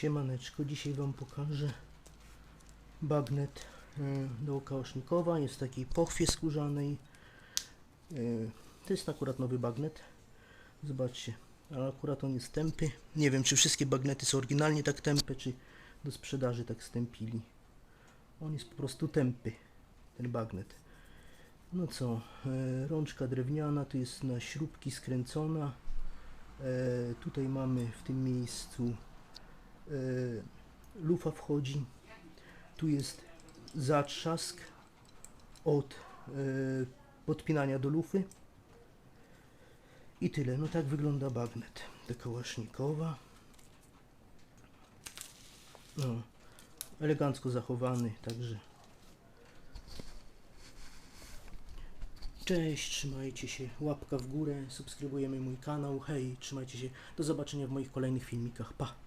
Siemaneczko, dzisiaj Wam pokażę bagnet e, do Kałasznikowa. Jest w takiej pochwie skórzanej. E, To jest akurat nowy bagnet. Zobaczcie, ale akurat on jest tępy. Nie wiem, czy wszystkie bagnety są oryginalnie tak tępe, czy do sprzedaży tak stępili. On jest po prostu tępy, ten bagnet. No co, e, rączka drewniana, tu jest na śrubki skręcona. Tutaj mamy w tym miejscu lufa wchodzi. Tu jest zatrzask od e, podpinania do lufy. I tyle. No tak wygląda bagnet do Kałasznikowa. No, elegancko zachowany, także Cześć, trzymajcie się, łapka w górę, subskrybujemy mój kanał, hej, trzymajcie się, do zobaczenia w moich kolejnych filmikach, pa!